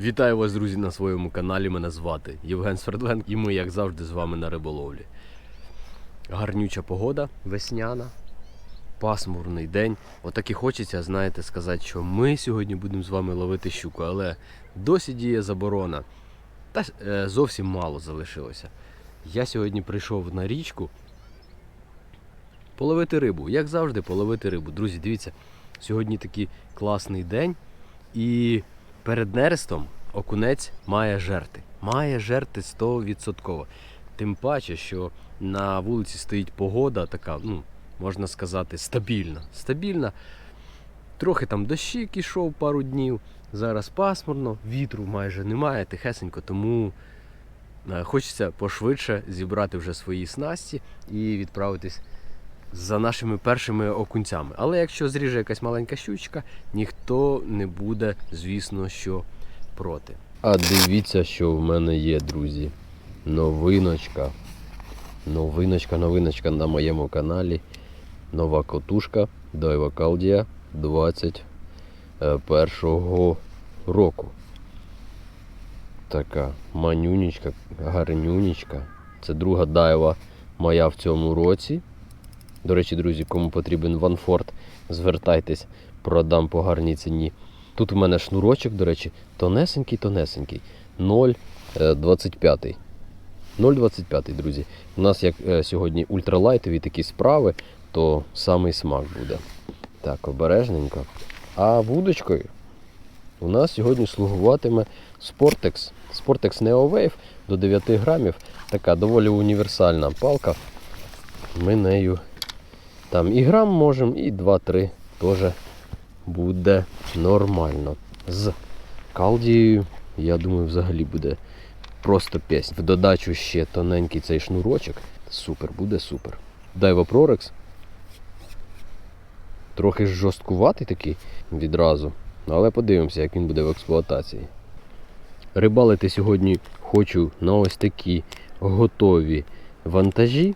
Вітаю вас, друзі, на своєму каналі. Мене звати Євген Свердленко і ми, як завжди, з вами на риболовлі. Гарнюча погода, весняна, пасмурний день. Отак і хочеться, знаєте, сказати, що ми сьогодні будемо з вами ловити щуку, але досі діє заборона. Та е, зовсім мало залишилося. Я сьогодні прийшов на річку половити рибу. Як завжди, половити рибу. Друзі, дивіться, сьогодні такий класний день. І перед нерестом окунець має жерти. Має жерти 100%. Тим паче, що на вулиці стоїть погода така, ну, можна сказати, стабільна. Стабільна. Трохи там дощик ішов пару днів. Зараз пасмурно, вітру майже немає, тихесенько, тому е, хочеться пошвидше зібрати вже свої снасті і відправитись за нашими першими окунцями. Але якщо зріже якась маленька щучка, ніхто не буде, звісно, що проти. А дивіться, що в мене є, друзі. Новиночка. Новиночка, новиночка на моєму каналі. Нова котушка Daiwa Caldia 21 року. Така манюнічка, гарнюнічка. Це друга дайва моя в цьому році. До речі, друзі, кому потрібен ванфорд, звертайтесь, продам по гарній ціні. Тут у мене шнурочок, до речі, тонесенький, тонесенький. 0,25. 0,25, друзі. У нас як е, сьогодні ультралайтові такі справи, то самий смак буде. Так, обережненько. А вудочкою у нас сьогодні слугуватиме Sportex. Sportex Neo Wave до 9 грамів. Така доволі універсальна палка. Ми нею там і грам можемо, і 2-3 теж буде нормально. З калдією, я думаю, взагалі буде просто пісня. В додачу ще тоненький цей шнурочок. Супер, буде супер. Daiwa Prorex. Трохи жорсткуватий такий відразу. Але подивимося, як він буде в експлуатації. Рибалити сьогодні хочу на ось такі готові вантажі.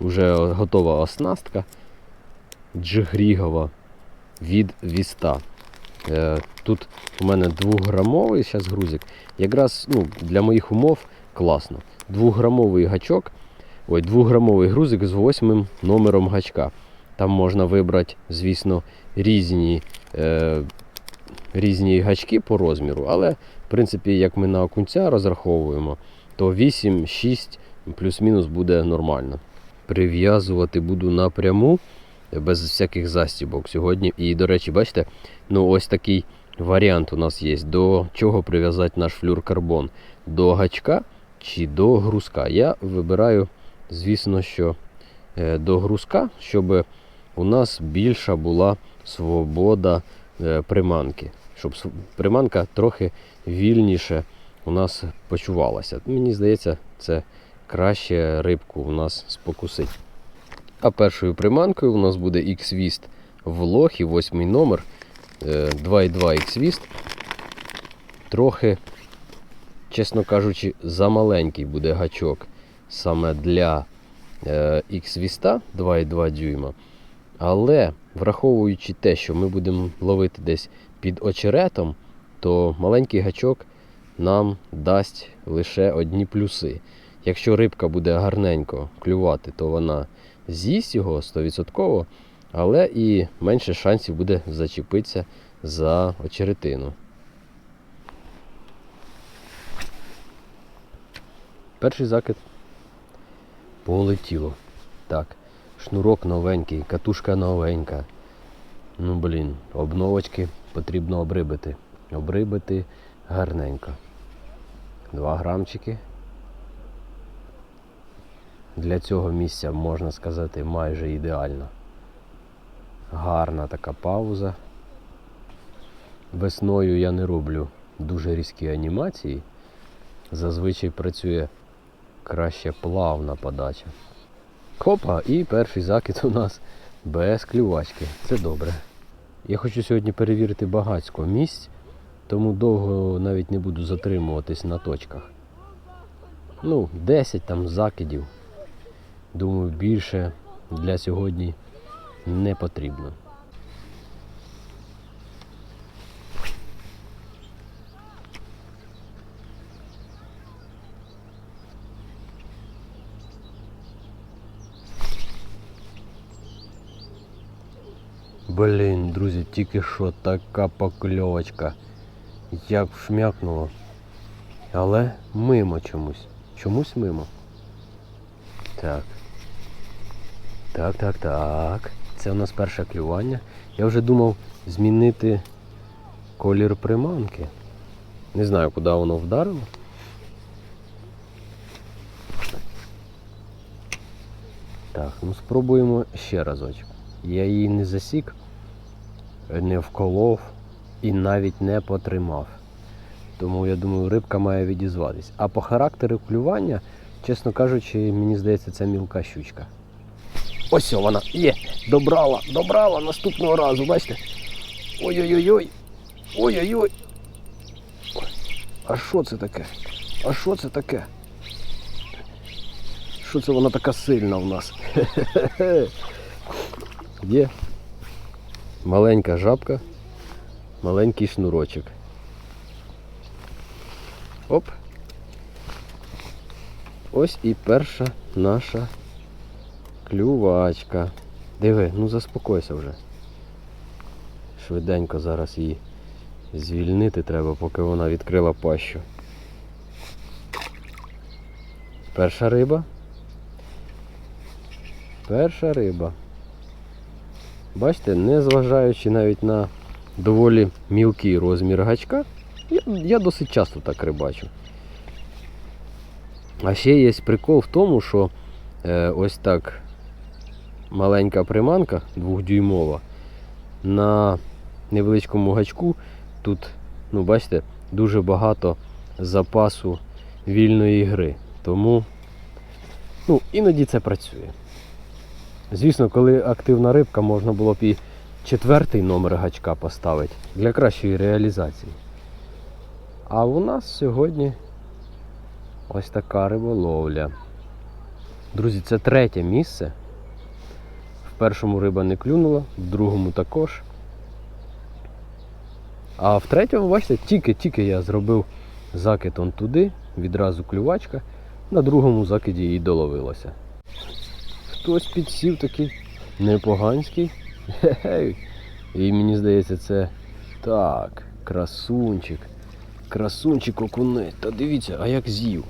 Уже готова оснастка джигрігова від Віста. Е, Тут у мене 2-грамовий зараз грузик. Якраз ну, для моїх умов класно. 2-грамовий гачок, ой, 2-грамовий грузик з 8 номером гачка. Там можна вибрати, звісно, різні, е, різні гачки по розміру, але в принципі, як ми на окунця розраховуємо, то 8-6 плюс-мінус буде нормально. Прив'язувати буду напряму без всяких застібок сьогодні. І, до речі, бачите, ну ось такий варіант у нас є. До чого прив'язати наш флюркарбон? До гачка чи до грузка? Я вибираю, звісно, що е, до грузка, щоб у нас більша була свобода е, приманки. Щоб приманка трохи вільніше у нас почувалася. Мені здається, це краще рибку у нас спокусить. А першою приманкою у нас буде X-Vist в лохі, восьмий номер. е, 2,2 X-Vist. Трохи, чесно кажучи, замаленький буде гачок саме для е, X-Vista 2,2 дюйма. Але враховуючи те, що ми будемо ловити десь під очеретом, то маленький гачок нам дасть лише одні плюси. Якщо рибка буде гарненько клювати, то вона з'їсть його 100%, але і менше шансів буде зачепитися за очеретину. Перший закид полетіло. Так, шнурок новенький, катушка новенька. Ну, блін, обновочки потрібно обрибити. Обрибити гарненько. Два грамчики. Для цього місця, можна сказати, майже ідеально. Гарна така пауза. Весною я не роблю дуже різкі анімації. Зазвичай працює краще плавна подача. Хопа, і перший закид у нас без клювачки. Це добре. Я хочу сьогодні перевірити багатько місць, тому довго навіть не буду затримуватись на точках. Ну, 10 там закидів. Думаю, більше для сьогодні не потрібно. Блін, друзі, тільки що така покльовочка. Як вшмякнуло. Але мимо чомусь. Чомусь мимо. Так. Так, так, так. Це у нас перше клювання. Я вже думав змінити колір приманки. Не знаю, куди воно вдарило. Так, ну спробуємо ще разочок. Я її не засік, не вколов і навіть не потримав. Тому я думаю, рибка має відізватись. А по характеру клювання, чесно кажучи, мені здається, це мілка щучка. Ось вона є. Добрала, добрала наступного разу, бачите? Ой-ой-ой. Ой-ой-ой. А що це таке? А що це таке? Що це вона така сильна в нас? Є маленька жабка, маленький шнурочок. Оп. Ось і перша наша клювачка. Диви, ну заспокойся вже. Швиденько зараз її звільнити треба, поки вона відкрила пащу. Перша риба. Перша риба. Бачите, незважаючи навіть на доволі мілкий розмір гачка, я, я досить часто так рибачу. А ще є прикол в тому, що е, ось так маленька приманка двохдюймова на невеличкому гачку тут, ну бачите, дуже багато запасу вільної гри. Тому ну, іноді це працює. Звісно, коли активна рибка, можна було б і четвертий номер гачка поставити для кращої реалізації. А у нас сьогодні ось така риболовля. Друзі, це третє місце. В першому риба не клюнула, в другому також. А в третьому, бачите, тільки-тільки я зробив закид он туди, відразу клювачка, на другому закиді і доловилося. Хтось підсів такий непоганський. Хе-хей. І мені здається, це так, красунчик. Красунчик окунець. Та дивіться, а як з'їв.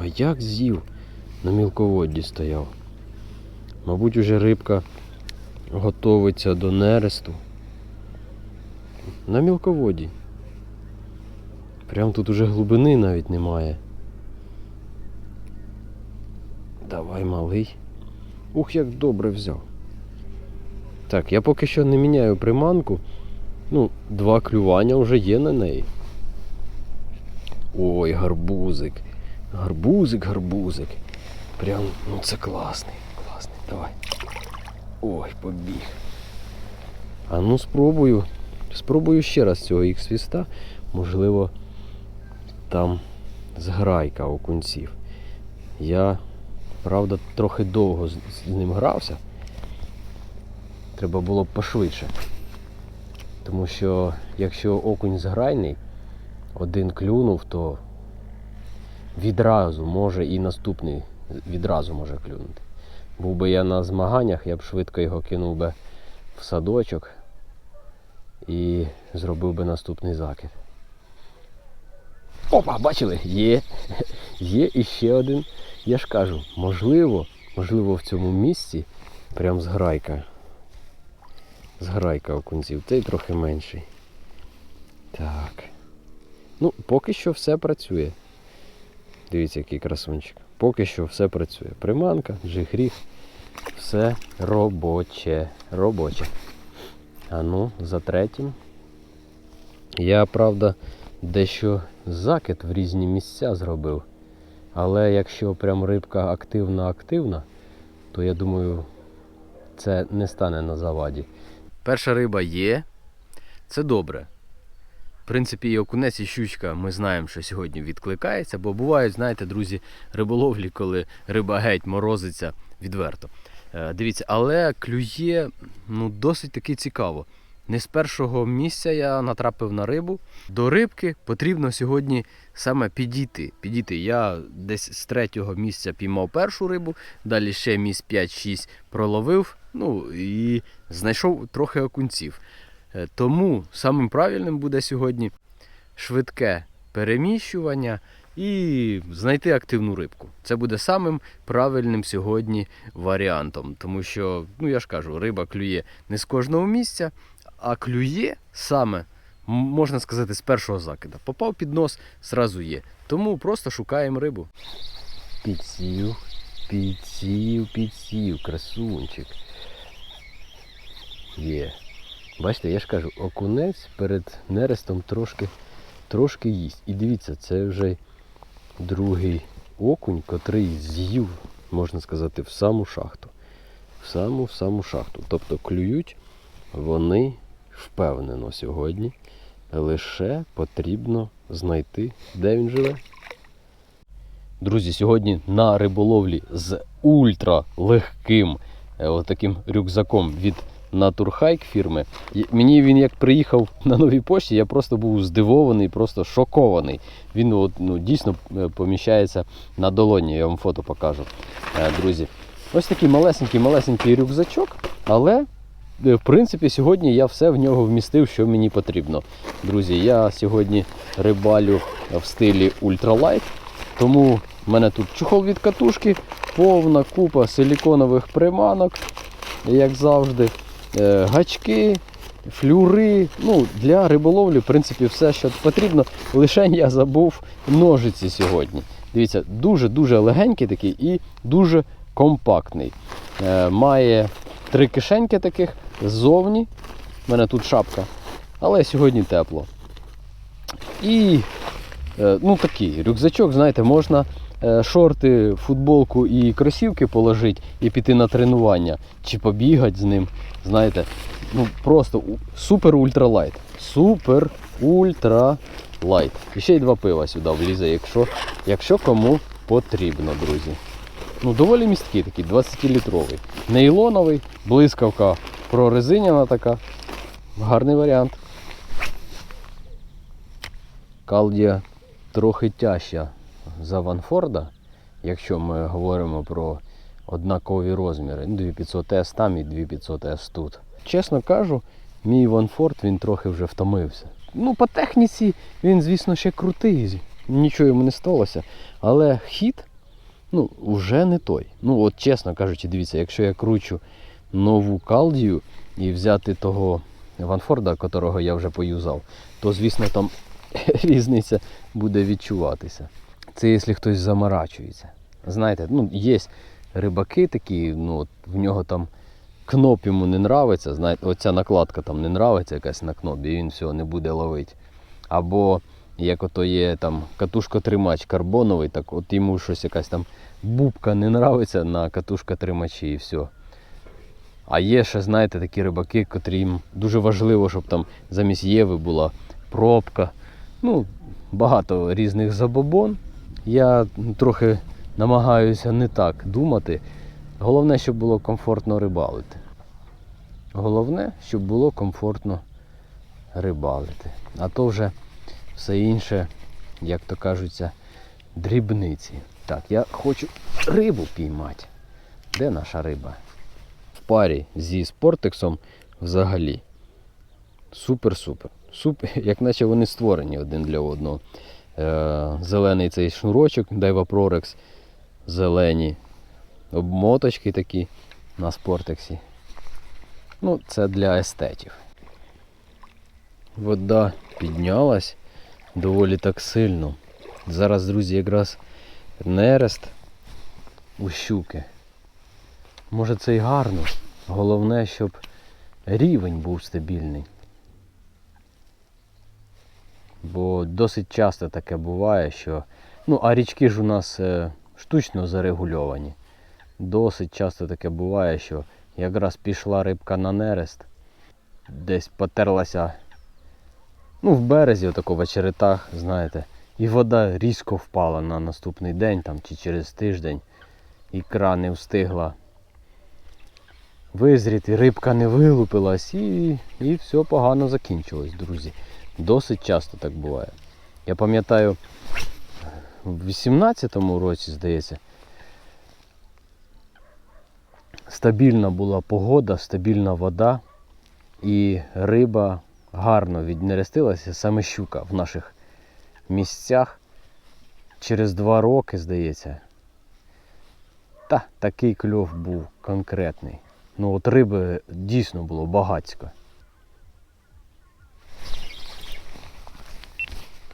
А як з'їв? На мілководді стояв. Мабуть, уже рибка готовиться до нересту. На мілководді. Прям тут уже глибини навіть немає. Давай, малий. Ух, як добре взяв. Так, я поки що не міняю приманку. Ну, два клювання вже є на неї. Ой, гарбузик. Гарбузик, гарбузик. Прям, ну це класний, класний. Давай. Ой, побіг. А ну спробую. Спробую ще раз цього ікс-свіста. Можливо, там зграйка окунців. Я, правда, трохи довго з ним грався. Треба було б пошвидше. Тому що якщо окунь зграйний, один клюнув, то відразу може і наступний відразу може клюнути. Був би я на змаганнях, я б швидко його кинув би в садочок і зробив би наступний закид. Опа, бачили? Є. Є іще один. Я ж кажу, можливо, можливо, в цьому місці прям зграйка. Зграйка окунців, цей трохи менший. Так. Ну, поки що все працює. Дивіться, який красунчик. Поки що все працює. Приманка, джигріг, все робоче. Робоче. А ну, за третім. Я, правда, дещо закид в різні місця зробив. Але якщо прям рибка активна-активна, то я думаю, це не стане на заваді. Перша риба є, це добре. Принципі, і окунець, і щучка ми знаємо, що сьогодні відкликається, бо бувають, знаєте, друзі, риболовлі, коли риба геть морозиться відверто. Е, Дивіться, але клює ну, досить таки цікаво. Не з першого місця я натрапив на рибу. До рибки потрібно сьогодні саме підійти. підійти. Я десь з третього місця піймав першу рибу, далі ще місць 5-6 проловив, ну і знайшов трохи окунців. Е, Тому самим правильним буде сьогодні швидке переміщування і знайти активну рибку. Це буде самим правильним сьогодні варіантом. Тому що, ну я ж кажу, риба клює не з кожного місця, а клює саме, можна сказати, з першого закида. Попав під нос, зразу є. Тому просто шукаємо рибу. Підсів, підсів, підсів, красунчик. Є. Бачите, я ж кажу, окунець перед нерестом трошки, трошки їсть. І дивіться, це вже другий окунь, котрий з'їв, можна сказати, в саму шахту. В саму в саму шахту. Тобто клюють вони впевнено сьогодні. Лише потрібно знайти, де він живе. Друзі, сьогодні на риболовлі з ультралегким е, отаким рюкзаком від Naturhike фірми. Мені він як приїхав на новій пошті, я просто був здивований, просто шокований. Він от, ну, дійсно е, поміщається на долоні, я вам фото покажу. Е, Друзі, ось такий малесенький малесенький рюкзачок, але е, в принципі сьогодні я все в нього вмістив, що мені потрібно. Друзі, я сьогодні рибалю в стилі ультралайт. Тому в мене тут чохол від катушки, повна купа силіконових приманок, як завжди, гачки, флюри. Ну, для риболовлі, в принципі, все, що потрібно. Лише я забув ножиці сьогодні. Дивіться, дуже-дуже легенький такий і дуже компактний. Е, Має три кишеньки таких ззовні. У мене тут шапка, але сьогодні тепло. І Е, ну такий рюкзачок, знаєте, можна е, шорти, футболку і кросівки положити і піти на тренування, чи побігати з ним. Знаєте, ну просто супер ультралайт. Супер ультралайт. І ще й два пива сюди влізе, якщо, якщо кому потрібно, друзі. Ну, доволі місткий такий, 20-літровий. Нейлоновий, блискавка прорезиняна така. Гарний варіант. Калдія трохи тяжча за Ванфорда, якщо ми говоримо про однакові розміри. Ну, 2500S там і 2500S тут. Чесно кажу, мій Ванфорд він трохи вже втомився. Ну, по техніці він, звісно, ще крутий, нічого йому не сталося. Але хід ну, вже не той. Ну, от чесно кажучи, дивіться, якщо я кручу нову калдію і взяти того Ванфорда, котрого я вже поюзав, то звісно там різниця буде відчуватися. Це якщо хтось заморачується. Знаєте, ну, є рибаки такі, ну, от в нього там кноп йому не нравиться, знаєте, оця накладка там не нравиться якась на кнопі, і він все, не буде ловити. Або як ото є там катушкотримач карбоновий, так от йому щось якась там бубка не нравиться на катушкотримачі і все. А є ще, знаєте, такі рибаки, котрим дуже важливо, щоб там замість Єви була пробка. Ну, багато різних забобон. Я трохи намагаюся не так думати. Головне, щоб було комфортно рибалити. Головне, щоб було комфортно рибалити. А то вже все інше, як то кажуться, дрібниці. Так, я хочу рибу піймати. Де наша риба? В парі зі спортексом взагалі. Супер-супер. Супер, як наче вони створені один для одного. Е, зелений цей шнурочок, Daiwa Prorex, зелені обмоточки такі на спортексі. Ну, це для естетів. Вода піднялась доволі так сильно. Зараз, друзі, якраз нерест у щуки. Може це й гарно. Головне, щоб рівень був стабільний. Бо досить часто таке буває, що. Ну, а річки ж у нас е, штучно зарегульовані. Досить часто таке буває, що якраз пішла рибка на нерест, десь потерлася ну, в березі, отако в очеретах, знаєте, і вода різко впала на наступний день там, чи через тиждень. Ікра не встигла визріти, рибка не вилупилась і, і все погано закінчилось, друзі. Досить часто так буває. Я пам'ятаю, в 18-му році, здається, стабільна була погода, стабільна вода, і риба гарно віднерестилася, саме щука в наших місцях. Через два роки, здається. Та такий кльов був конкретний. Ну от риби дійсно було багатько.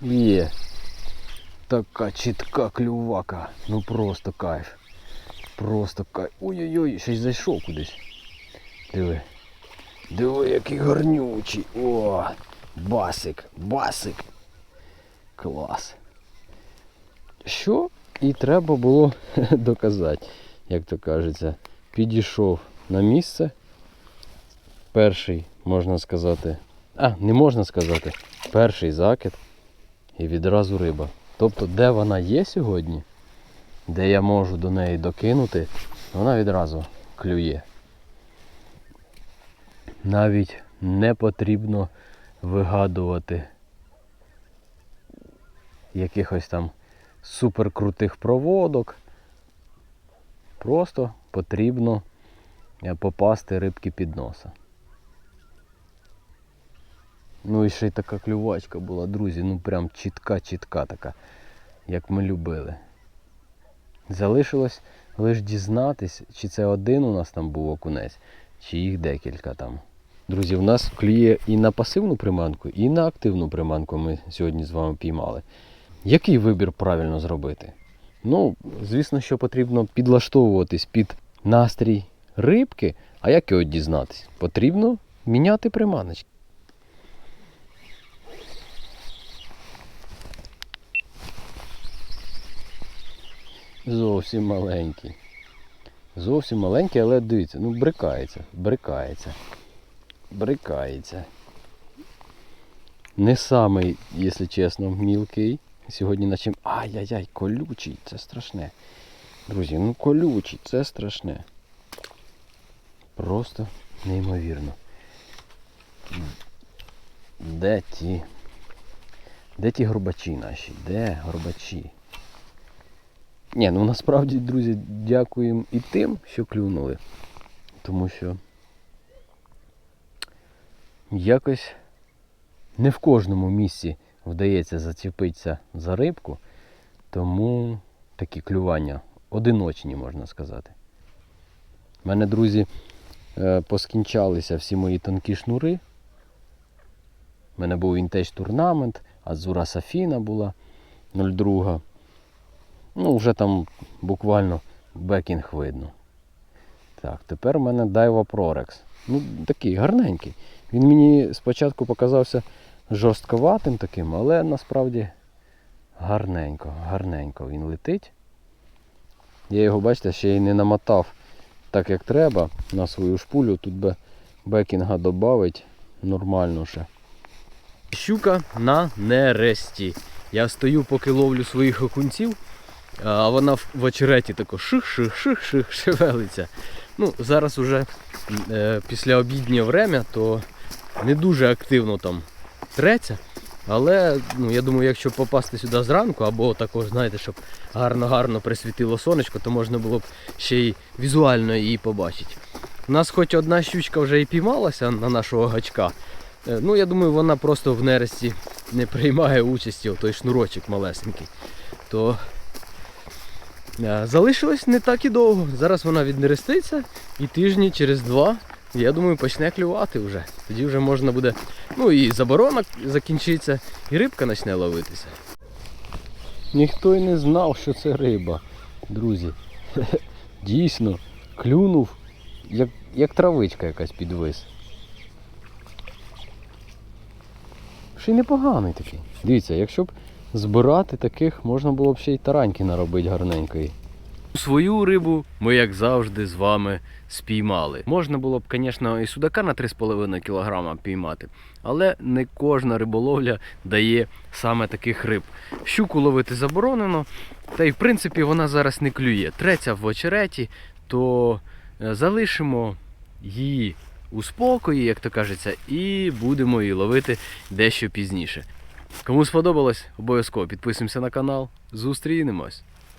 Є. Така чітка клювака. Ну просто кайф. Просто кайф. Ой-ой-ой, й зайшов кудись. Диви. Диви, який гарнючий. О! Басик, басик. Клас. Що і треба було доказати, як то кажеться. Підійшов на місце. Перший, можна сказати. А, не можна сказати. Перший закид і відразу риба. Тобто, де вона є сьогодні, де я можу до неї докинути, вона відразу клює. Навіть не потрібно вигадувати якихось там суперкрутих проводок. Просто потрібно попасти рибки під носа. Ну і ще й така клювачка була, друзі, ну прям чітка-чітка така, як ми любили. Залишилось лише дізнатись, чи це один у нас там був окунець, чи їх декілька там. Друзі, в нас клює і на пасивну приманку, і на активну приманку ми сьогодні з вами піймали. Який вибір правильно зробити? Ну, звісно, що потрібно підлаштовуватись під настрій рибки, а як його дізнатись? Потрібно міняти приманочки. Зовсім маленький. Зовсім маленький, але дивіться, ну брикається, брикається. Брикається. Не самий, якщо чесно, мілкий. Сьогодні на чим. Ай-яй-яй, колючий, це страшне. Друзі, ну колючий, це страшне. Просто неймовірно. Де ті? Де ті горбачі наші? Де горбачі? Ні, ну насправді, друзі, дякуємо і тим, що клюнули. Тому що якось не в кожному місці вдається зачепитися за рибку, тому такі клювання одиночні, можна сказати. У мене, друзі, е, поскінчалися всі мої тонкі шнури. У мене був інтеч турнамент, Азура Сафіна була 02. Ну, вже там буквально бекінг видно. Так, тепер у мене Daiwa Prorex. Ну, такий гарненький. Він мені спочатку показався жорстковатим таким, але насправді гарненько, гарненько він летить. Я його, бачите, ще й не намотав так, як треба на свою шпулю. Тут би бекінга додавить нормально ще. Щука на нересті. Я стою, поки ловлю своїх окунців, а вона в очереті тако ших-ших-ших-ших шевелиться. Ну, зараз уже е, після обіднє время, то не дуже активно там треться. Але ну, я думаю, якщо попасти сюди зранку, або також, знаєте, щоб гарно-гарно присвітило сонечко, то можна було б ще й візуально її побачити. У нас хоч одна щучка вже і піймалася на нашого гачка. Е, Ну, я думаю, вона просто в нересті не приймає участі, той шнурочок малесенький. То залишилось не так і довго. Зараз вона віднереститься і тижні через два, я думаю, почне клювати вже. Тоді вже можна буде. Ну і заборона закінчиться, і рибка почне ловитися. Ніхто й не знав, що це риба, друзі. Дійсно, клюнув, як, як травичка якась підвис. Ще й непоганий такий. Дивіться, якщо б збирати таких, можна було б ще й тараньки наробити гарненької. Свою рибу ми, як завжди, з вами спіймали. Можна було б, звісно, і судака на 3,5 кг піймати, але не кожна риболовля дає саме таких риб. Щуку ловити заборонено, та й в принципі вона зараз не клює. Треться в очереті, то е, залишимо її у спокої, як то кажеться, і будемо її ловити дещо пізніше. Кому сподобалось, обов'язково підписуємося на канал. Зустрінемось!